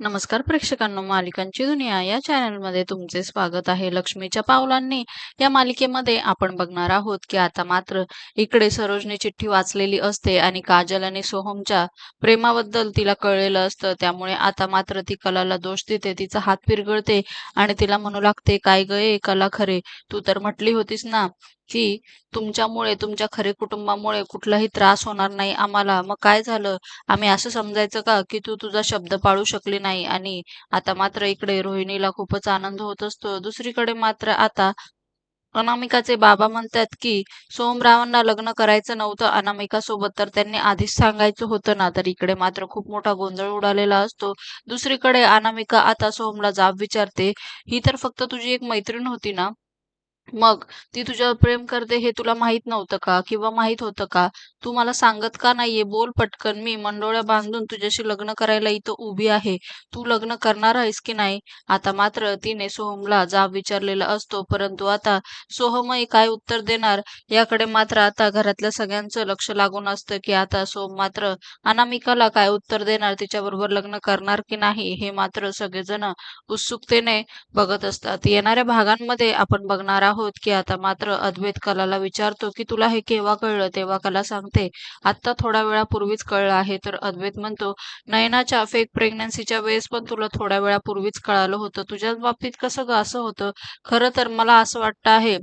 नमस्कार प्रेक्षकांनो मालिकांची दुनिया या चॅनलमध्ये तुमचे स्वागत आहे. लक्ष्मीच्या पावलांनी या मालिकेमध्ये आपण बघणार आहोत की आता मात्र इकडे सरोजने चिठ्ठी वाचलेली असते आणि काजल आणि सोहमच्या प्रेमाबद्दल तिला कळलेलं असतं. त्यामुळे आता मात्र ती कलाला दोष देते तिचा हात पिरगळते आणि तिला म्हणू लागते काय गये कला खरे. तू तर म्हटली होतीस ना की तुमच्यामुळे तुमच्या खरे कुटुंबामुळे कुठलाही त्रास होणार नाही आम्हाला. मग काय झालं? आम्ही असं समजायचं का की तू तुझा शब्द पाळू शकली नाही आणि आता मात्र इकडे रोहिणीला खूपच आनंद होत असतो. दुसरीकडे मात्र आता अनामिकाचे बाबा म्हणतात की सोमरावांना लग्न करायचं नव्हतं. अनामिका सोबत तर त्यांनी आधीच सांगायचं होतं ना तर इकडे मात्र खूप मोठा गोंधळ उडालेला असतो. दुसरीकडे अनामिका आता सोहमला जाब विचारते ही तर फक्त तुझी एक मैत्रीण होती ना? मग ती तुझ्यावर प्रेम करते हे तुला माहीत नव्हतं का? किंवा माहीत होतं का? तू मला सांगत का नाहीये? बोल पटकन. मी मंडोळ्या बांधून तुझ्याशी लग्न करायला इथं उभी आहे. तू लग्न करणार आहेस की नाही? आता मात्र तिने सोहमला जाब विचारलेला असतो परंतु आता सोहमही काय उत्तर देणार? याकडे मात्र आता घरातल्या सगळ्यांचं लक्ष लागून असतं की आता सोहम मात्र अनामिकाला काय उत्तर देणार? तिच्याबरोबर लग्न करणार की नाही? हे मात्र सगळेजण उत्सुकतेने बघत असतात. येणाऱ्या भागांमध्ये आपण बघणार आहोत. की आता मात्र अद्वैत कलाला विचारतो की तुला हे केव्हा कळलं? तेव्हा कला सांगते आता थोड्या वेळापूर्वीच कळलं आहे. तर अद्वैत म्हणतो नयनाच्या फेक प्रेग्नन्सीच्या वेळेस पण तुला थोड्या वेळापूर्वीच कळालं होतं. तुझ्याच बाबतीत कसं ग असं होतं? खरं तर मला असं वाटतं आहे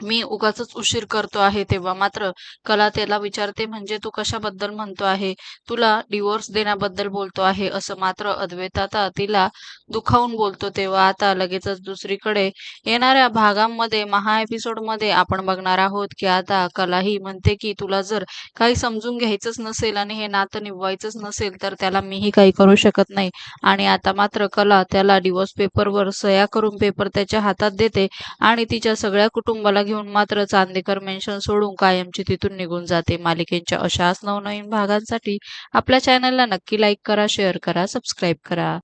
मी उगाच उशीर करतो आहे तेव्हा. मात्र कला त्याला विचारते म्हणजे तू कशाबद्दल म्हणतो आहे? तुला डिवोर्स देण्याबद्दल बोलतो आहे असं मात्र अद्वैत आता तिला दुखावून बोलतो तेव्हा. आता लगेचच दुसरीकडे येणाऱ्या भागांमध्ये महा एपिसोडमध्ये आपण बघणार आहोत की आता कला ही म्हणते की तुला जर काही समजून घ्यायचंच नसेल आणि हे नातं निभवायचंच नसेल तर त्याला मीही काही करू शकत नाही. आणि आता मात्र कला त्याला डिवोर्स पेपरवर सह्या करून पेपर त्याच्या हातात देते आणि तिच्या सगळ्या कुटुंबाला घेऊन मात्र चांदेकर मेन्शन सोडून कायमची तिथून निघून जाते. मालिकेच्या अशाच नवनवीन भागांसाठी आपल्या चॅनलला नक्की लाईक करा शेअर करा सबस्क्राईब करा.